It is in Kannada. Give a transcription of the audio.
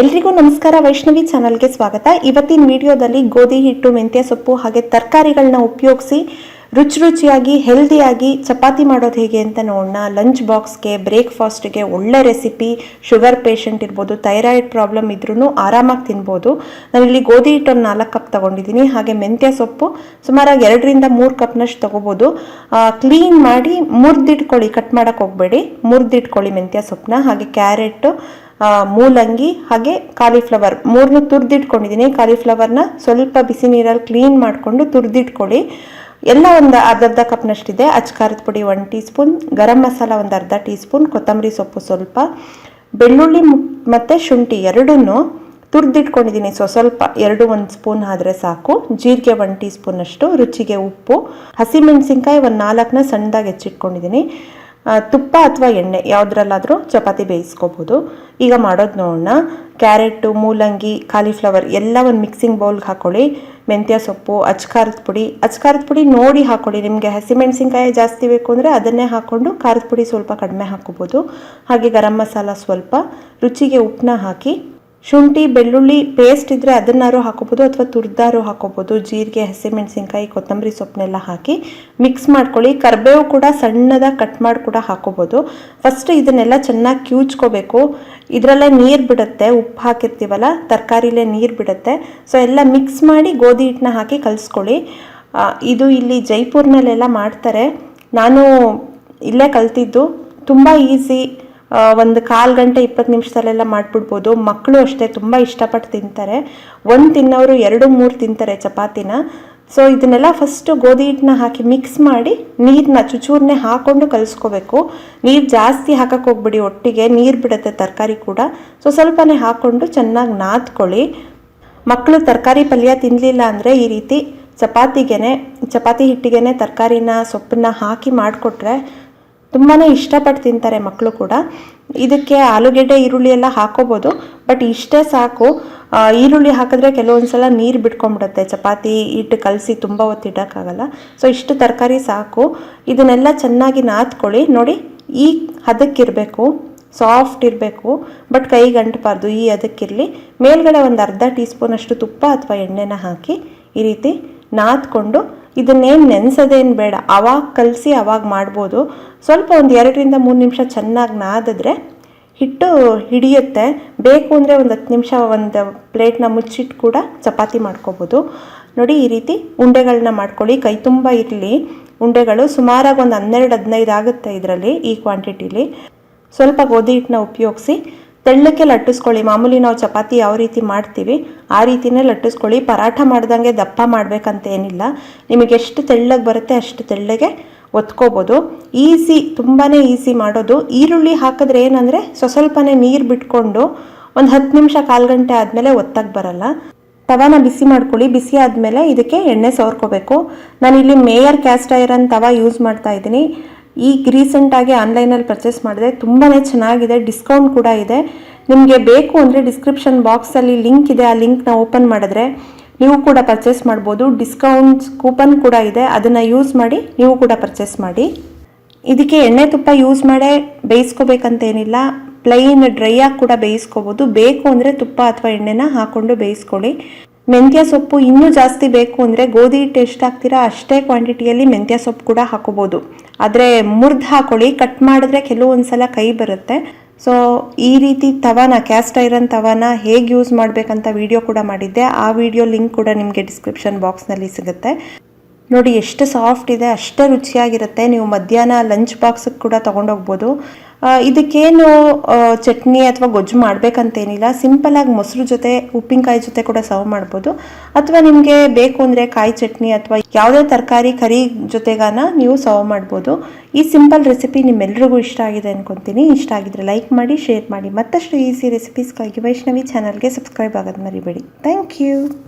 ಎಲ್ರಿಗೂ ನಮಸ್ಕಾರ. ವೈಷ್ಣವಿ ಚಾನಲ್ಗೆ ಸ್ವಾಗತ. ಇವತ್ತಿನ ವಿಡಿಯೋದಲ್ಲಿ ಗೋಧಿ ಹಿಟ್ಟು ಮೆಂತ್ಯ ಸೊಪ್ಪು ಹಾಗೆ ತರಕಾರಿಗಳನ್ನ ಉಪಯೋಗಿಸಿ ರುಚಿ ರುಚಿಯಾಗಿ ಹೆಲ್ದಿಯಾಗಿ ಚಪಾತಿ ಮಾಡೋದು ಹೇಗೆ ಅಂತ ನೋಡೋಣ ಲಂಚ್ ಬಾಕ್ಸ್ಗೆ ಬ್ರೇಕ್ಫಾಸ್ಟ್ಗೆ ಒಳ್ಳೆ ರೆಸಿಪಿ ಶುಗರ್ ಪೇಷಂಟ್ ಇರ್ಬೋದು ಥೈರಾಯ್ಡ್ ಪ್ರಾಬ್ಲಮ್ ಇದ್ರೂ ಆರಾಮಾಗಿ ತಿನ್ಬೋದು. ನಾನಿಲ್ಲಿ ಗೋಧಿ ಹಿಟ್ಟು ಒಂದು ನಾಲ್ಕು ಕಪ್ ತೊಗೊಂಡಿದ್ದೀನಿ. ಹಾಗೆ ಮೆಂತ್ಯ ಸೊಪ್ಪು ಸುಮಾರಾಗಿ ಎರಡರಿಂದ ಮೂರು ಕಪ್ನಷ್ಟು ತೊಗೋಬೋದು. ಕ್ಲೀನ್ ಮಾಡಿ ಮುರಿದಿಟ್ಕೊಳ್ಳಿ ಕಟ್ ಮಾಡೋಕ್ಕೆ ಹೋಗಬೇಡಿ. ಮುರಿದಿಟ್ಕೊಳ್ಳಿ ಮೆಂತ್ಯ ಸೊಪ್ಪನ್ನ. ಹಾಗೆ ಕ್ಯಾರೆಟು ಮೂಲಂಗಿ, ಹಾಗೆ ಕಾಲಿಫ್ಲವರ್ ಮೂರನ್ನು ತುರಿದಿಟ್ಕೊಂಡಿದ್ದೀನಿ. ಕಾಲಿಫ್ಲವರ್ನ ಸ್ವಲ್ಪ ಬಿಸಿ ನೀರಲ್ಲಿ ಕ್ಲೀನ್ ಮಾಡಿಕೊಂಡು ತುರಿದಿಟ್ಕೊಳ್ಳಿ. ಎಲ್ಲ ಒಂದು ಅರ್ಧ ಅರ್ಧ ಕಪ್ನಷ್ಟಿದೆ ಅಚ್ಕಾರದ ಪುಡಿ one teaspoon garam masala ಒಂದು ಅರ್ಧ ಟೀ ಸ್ಪೂನ್ ಕೊತ್ತಂಬರಿ ಸೊಪ್ಪು ಸ್ವಲ್ಪ, ಬೆಳ್ಳುಳ್ಳಿ ಮತ್ತು ಶುಂಠಿ ಎರಡನ್ನೂ ತುರಿದಿಟ್ಕೊಂಡಿದ್ದೀನಿ. ಸೊ, ಸ್ವಲ್ಪ ಎರಡು ಒಂದು ಸ್ಪೂನ್ ಆದರೆ ಸಾಕು. ಜೀರಿಗೆ ಒನ್ ಟೀ ಸ್ಪೂನ್ ಅಷ್ಟು ರುಚಿಗೆ ಉಪ್ಪು, ಹಸಿಮೆಣಸಿನ್ಕಾಯಿ ಒಂದು ನಾಲ್ಕನ್ನ ಸಣ್ಣದಾಗಿ ಹೆಚ್ಚಿಟ್ಕೊಂಡಿದ್ದೀನಿ. ತುಪ್ಪ ಅಥವಾ ಎಣ್ಣೆ ಯಾವುದ್ರಲ್ಲಾದರೂ ಚಪಾತಿ ಬೇಯಿಸ್ಕೋಬೋದು. ಈಗ ಮಾಡೋದು ನೋಡೋಣ. ಕ್ಯಾರೆಟು, ಮೂಲಂಗಿ, ಕಾಲಿಫ್ಲವರ್ ಎಲ್ಲ ಒಂದು ಮಿಕ್ಸಿಂಗ್ ಬೌಲ್ಗೆ ಹಾಕೊಳ್ಳಿ. ಮೆಂತ್ಯ ಸೊಪ್ಪು, ಅಚ್ಕಾರದ ಪುಡಿ. ಅಚ್ಕಾರದ ಪುಡಿ ನೋಡಿ ಹಾಕೊಳ್ಳಿ. ನಿಮಗೆ ಹಸಿಮೆಣಸಿನ್ಕಾಯಿ ಜಾಸ್ತಿ ಬೇಕು ಅಂದರೆ ಅದನ್ನೇ ಹಾಕ್ಕೊಂಡು ಖಾರದ ಪುಡಿ ಸ್ವಲ್ಪ ಕಡಿಮೆ ಹಾಕ್ಕೋಬೋದು. ಹಾಗೆ ಗರಂ ಮಸಾಲ ಸ್ವಲ್ಪ. ರುಚಿಗೆ ಉಪ್ಪನ್ನ ಹಾಕಿ ಶುಂಠಿ, ಬೆಳ್ಳುಳ್ಳಿ ಪೇಸ್ಟ್ ಇದ್ದರೆ ಅದನ್ನಾರು ಹಾಕೋಬೋದು ಅಥವಾ ತುರ್ದಾರು ಹಾಕೋಬೋದು. ಜೀರಿಗೆ, ಹಸಿಮೆಣಸಿನ್ಕಾಯಿ, ಕೊತ್ತಂಬರಿ ಸೊಪ್ಪನ್ನೆಲ್ಲ ಹಾಕಿ ಮಿಕ್ಸ್ ಮಾಡ್ಕೊಳ್ಳಿ. ಕರಿಬೇವು ಕೂಡ ಸಣ್ಣದಾಗಿ ಕಟ್ ಮಾಡಿ ಕೂಡ ಹಾಕೋಬೋದು. ಫಸ್ಟ್ ಇದನ್ನೆಲ್ಲ ಚೆನ್ನಾಗಿ ಕ್ಯೂಚ್ಕೋಬೇಕು. ಇದರಲ್ಲೇ ನೀರು ಬಿಡುತ್ತೆ, ಉಪ್ಪು ಹಾಕಿರ್ತೀವಲ್ಲ, ತರಕಾರಿಲೇ ನೀರು ಬಿಡುತ್ತೆ. ಸೊ ಎಲ್ಲ ಮಿಕ್ಸ್ ಮಾಡಿ ಗೋಧಿ ಹಿಟ್ಟನ್ನ ಹಾಕಿ ಕಲಿಸ್ಕೊಳ್ಳಿ. ಇದು ಇಲ್ಲಿ ಜೈಪುರ್ನಲ್ಲೆಲ್ಲ ಮಾಡ್ತಾರೆ. ನಾನು ಇಲ್ಲೇ ಕಲ್ತಿದ್ದು. ತುಂಬ ಈಸಿ ಒಂದು ಕಾಲು ಗಂಟೆ ಇಪ್ಪತ್ತು ನಿಮಿಷದಲ್ಲೆಲ್ಲ ಮಾಡಿಬಿಡ್ಬೋದು. ಮಕ್ಕಳು ಅಷ್ಟೇ ತುಂಬ ಇಷ್ಟಪಟ್ಟು ತಿಂತಾರೆ. ಒಂದು ತಿನ್ನೋರು ಎರಡು, ಮೂರು ತಿಂತಾರೆ ಚಪಾತಿನ. ಸೊ ಇದನ್ನೆಲ್ಲ ಫಸ್ಟು ಗೋಧಿ ಹಿಟ್ಟನ್ನ ಹಾಕಿ ಮಿಕ್ಸ್ ಮಾಡಿ ನೀರನ್ನ ಚುಚೂರನ್ನೇ ಹಾಕೊಂಡು ಕಲಿಸ್ಕೋಬೇಕು. ನೀರು ಜಾಸ್ತಿ ಹಾಕಕ್ಕೆ ಹೋಗ್ಬಿಡಿ ಒಟ್ಟಿಗೆ. ನೀರು ಬಿಡುತ್ತೆ ತರಕಾರಿ ಕೂಡ. ಸೊ ಸ್ವಲ್ಪನೇ ಹಾಕ್ಕೊಂಡು ಚೆನ್ನಾಗಿ ನಾದ್ಕೊಳ್ಳಿ. ಮಕ್ಕಳು ತರಕಾರಿ ಪಲ್ಯ ತಿನ್ನಲಿಲ್ಲ ಅಂದರೆ ಈ ರೀತಿ ಚಪಾತಿಗೆನೆ, ಚಪಾತಿ ಹಿಟ್ಟಿಗೆನೆ ತರಕಾರಿನ ಸೊಪ್ಪನ್ನ ಹಾಕಿ ಮಾಡಿಕೊಟ್ರೆ ತುಂಬಾ ಇಷ್ಟಪಟ್ಟು ತಿಂತಾರೆ ಮಕ್ಕಳು ಕೂಡ. ಇದಕ್ಕೆ ಆಲೂಗೆಡ್ಡೆ, ಈರುಳ್ಳಿ ಎಲ್ಲ ಹಾಕೋಬೋದು. ಬಟ್ ಇಷ್ಟೇ ಸಾಕು ಈರುಳ್ಳಿ ಹಾಕಿದ್ರೆ ಕೆಲವೊಂದು ಸಲ ನೀರು ಬಿಟ್ಕೊಂಡ್ಬಿಡುತ್ತೆ. ಚಪಾತಿ ಹಿಟ್ಟು ಕಲಸಿ ತುಂಬ ಹೊತ್ತು ಇಡೋಕ್ಕಾಗಲ್ಲ. ಸೊ ಇಷ್ಟು ತರಕಾರಿ ಸಾಕು. ಇದನ್ನೆಲ್ಲ ಚೆನ್ನಾಗಿ ನಾದ್ಕೊಳ್ಳಿ. ನೋಡಿ, ಈ ಹದಕ್ಕಿರಬೇಕು, ಸಾಫ್ಟ್ ಇರಬೇಕು, ಬಟ್ ಕೈಗೆ ಅಂಟಬಾರ್ದು ಈ ಅದಕ್ಕಿರಲಿ ಮೇಲ್ಗಡೆ ಒಂದು ಅರ್ಧ ಟೀ ಸ್ಪೂನಷ್ಟು ತುಪ್ಪ ಅಥವಾ ಎಣ್ಣೆನ ಹಾಕಿ ಈ ರೀತಿ ನಾದ್ಕೊಂಡು ಇದನ್ನೇನು ನೆನೆಸೋದೇನು ಬೇಡ. ಅವಾಗ ಕಲಸಿ ಅವಾಗ ಮಾಡ್ಬೋದು. ಸ್ವಲ್ಪ ಒಂದು ಎರಡರಿಂದ ಮೂರು ನಿಮಿಷ ಚೆನ್ನಾಗಿ ನಾದಿದ್ರೆ ಹಿಟ್ಟು ಹಿಡಿಯುತ್ತೆ. ಬೇಕು ಅಂದರೆ ಒಂದು ಹತ್ತು ನಿಮಿಷ ಒಂದು ಪ್ಲೇಟ್ನ ಮುಚ್ಚಿಟ್ಟು ಕೂಡ ಚಪಾತಿ ಮಾಡ್ಕೋಬೋದು. ನೋಡಿ ಈ ರೀತಿ ಉಂಡೆಗಳನ್ನ ಮಾಡ್ಕೊಳ್ಳಿ. ಕೈ ತುಂಬ ಇರಲಿ. ಉಂಡೆಗಳು ಸುಮಾರಾಗಿ ಒಂದು ಹನ್ನೆರಡು ಹದಿನೈದು ಆಗುತ್ತೆ ಇದರಲ್ಲಿ ಈ ಕ್ವಾಂಟಿಟಿಲಿ ಸ್ವಲ್ಪ ಗೋಧಿ ಹಿಟ್ಟನ್ನ ಉಪಯೋಗಿಸಿ ತೆಳ್ಳಕ್ಕೆ ಲಟ್ಟಿಸ್ಕೊಳ್ಳಿ. ಮಾಮೂಲಿ ನಾವು ಚಪಾತಿ ಯಾವ ರೀತಿ ಮಾಡ್ತೀವಿ, ಆ ರೀತಿನೇ ಲಟ್ಟಿಸ್ಕೊಳ್ಳಿ. ಪರಾಠ ಮಾಡ್ದಂಗೆ ದಪ್ಪ ಮಾಡಬೇಕಂತ ಏನಿಲ್ಲ. ನಿಮಗೆ ಎಷ್ಟು ತೆಳ್ಳಗೆ ಬರುತ್ತೆ ಅಷ್ಟು ತೆಳ್ಳಗೆ ಒತ್ಕೋಬೋದು. ಈಸಿ ತುಂಬಾ ಈಸಿ ಮಾಡೋದು. ಈರುಳ್ಳಿ ಹಾಕಿದ್ರೆ ಏನಂದರೆ ಸ್ವಸ್ವಲ್ಪನೇ ನೀರು ಬಿಟ್ಕೊಂಡು ಒಂದು ಹತ್ತು ನಿಮಿಷ ಕಾಲು ಗಂಟೆ ಆದಮೇಲೆ ಒತ್ತಕ್ಕೆ ಬರಲ್ಲ. ತವಾನ ಬಿಸಿ ಮಾಡ್ಕೊಳ್ಳಿ. ಬಿಸಿ ಆದಮೇಲೆ ಇದಕ್ಕೆ ಎಣ್ಣೆ ಸವರ್ಕೋಬೇಕು ನಾನಿಲ್ಲಿ Meyer cast iron tawa use ಮಾಡ್ತಾ ಇದ್ದೀನಿ. ಈಗ ರೀಸೆಂಟಾಗಿ ಆನ್ಲೈನಲ್ಲಿ ಪರ್ಚೇಸ್ ಮಾಡಿದೆ ತುಂಬಾ ಚೆನ್ನಾಗಿದೆ ಡಿಸ್ಕೌಂಟ್ ಕೂಡ ಇದೆ. ನಿಮಗೆ ಬೇಕು ಅಂದರೆ ಡಿಸ್ಕ್ರಿಪ್ಷನ್ ಬಾಕ್ಸಲ್ಲಿ ಲಿಂಕ್ ಇದೆ, ಆ ಲಿಂಕ್ನ ಓಪನ್ ಮಾಡಿದ್ರೆ ನೀವು ಕೂಡ ಪರ್ಚೇಸ್ ಮಾಡ್ಬೋದು. ಡಿಸ್ಕೌಂಟ್ಸ್ ಕೂಪನ್ ಕೂಡ ಇದೆ, ಅದನ್ನು ಯೂಸ್ ಮಾಡಿ ನೀವು ಕೂಡ ಪರ್ಚೇಸ್ ಮಾಡಿ. ಇದಕ್ಕೆ ಎಣ್ಣೆ ತುಪ್ಪ ಯೂಸ್ ಮಾಡೇ ಬೇಯಿಸ್ಕೋಬೇಕಂತೇನಿಲ್ಲ ಪ್ಲೈನ್ ಡ್ರೈ ಆಗಿ ಕೂಡ ಬೇಯಿಸ್ಕೋಬೋದು. ಬೇಕು ಅಂದರೆ ತುಪ್ಪ ಅಥವಾ ಎಣ್ಣೆನ ಹಾಕ್ಕೊಂಡು ಬೇಯಿಸ್ಕೊಳ್ಳಿ. ಮೆಂತ್ಯ ಸೊಪ್ಪು ಇನ್ನೂ ಜಾಸ್ತಿ ಬೇಕು ಅಂದರೆ ಗೋಧಿ ಹಿಟ್ಟು ಎಷ್ಟು ಹಾಕ್ತೀರಾ ಅಷ್ಟೇ ಕ್ವಾಂಟಿಟಿಯಲ್ಲಿ ಮೆಂತ್ಯ ಸೊಪ್ಪು ಕೂಡ ಹಾಕೋಬೋದು. ಆದರೆ ಮುರಿದು ಹಾಕೊಳ್ಳಿ ಕಟ್ ಮಾಡಿದ್ರೆ ಕೆಲವೊಂದು ಸಲ ಕೈ ಬರುತ್ತೆ. ಸೊ ಈ ರೀತಿ ತವಾನ ಕ್ಯಾಸ್ಟ್ ಐರನ್ ತವಾನ ಹೇಗೆ ಯೂಸ್ ಮಾಡಬೇಕಂತ ವಿಡಿಯೋ ಕೂಡ ಮಾಡಿದ್ದೆ. ಆ ವಿಡಿಯೋ ಲಿಂಕ್ ಕೂಡ ನಿಮಗೆ ಡಿಸ್ಕ್ರಿಪ್ಷನ್ ಬಾಕ್ಸ್ನಲ್ಲಿ ಸಿಗುತ್ತೆ. ನೋಡಿ, ಎಷ್ಟು ಸಾಫ್ಟ್ ಇದೆ, ಅಷ್ಟೇ ರುಚಿಯಾಗಿರುತ್ತೆ. ನೀವು ಮಧ್ಯಾಹ್ನ ಲಂಚ್ ಬಾಕ್ಸಿಗೆ ಕೂಡ ತೊಗೊಂಡೋಗ್ಬೋದು. ಇದಕ್ಕೇನು ಚಟ್ನಿ ಅಥವಾ ಗೊಜ್ಜು ಮಾಡಬೇಕಂತೇನಿಲ್ಲ. ಸಿಂಪಲಾಗಿ ಮೊಸರು ಜೊತೆ, ಉಪ್ಪಿನಕಾಯಿ ಜೊತೆ ಕೂಡ ಸರ್ವ್ ಮಾಡ್ಬೋದು. ಅಥವಾ ನಿಮಗೆ ಬೇಕು ಅಂದರೆ ಕಾಯಿ ಚಟ್ನಿ ಅಥವಾ ಯಾವುದೇ ತರಕಾರಿ, ಕರಿ ಜೊತೆಗಾನ ನೀವು ಸರ್ವ್ ಮಾಡ್ಬೋದು. ಈ ಸಿಂಪಲ್ ರೆಸಿಪಿ ನಿಮ್ಮೆಲ್ರಿಗೂ ಇಷ್ಟ ಆಗಿದೆ ಅನ್ಕೊತೀನಿ. ಇಷ್ಟ ಆಗಿದ್ರೆ ಲೈಕ್ ಮಾಡಿ ಶೇರ್ ಮಾಡಿ. ಮತ್ತಷ್ಟು ಈಸಿ ರೆಸಿಪೀಸ್ಗಾಗಿ ವೈಷ್ಣವಿ ಚಾನಲ್ಗೆ ಸಬ್ಸ್ಕ್ರೈಬ್ ಆಗೋದು ಮರಿಬೇಡಿ. Thank you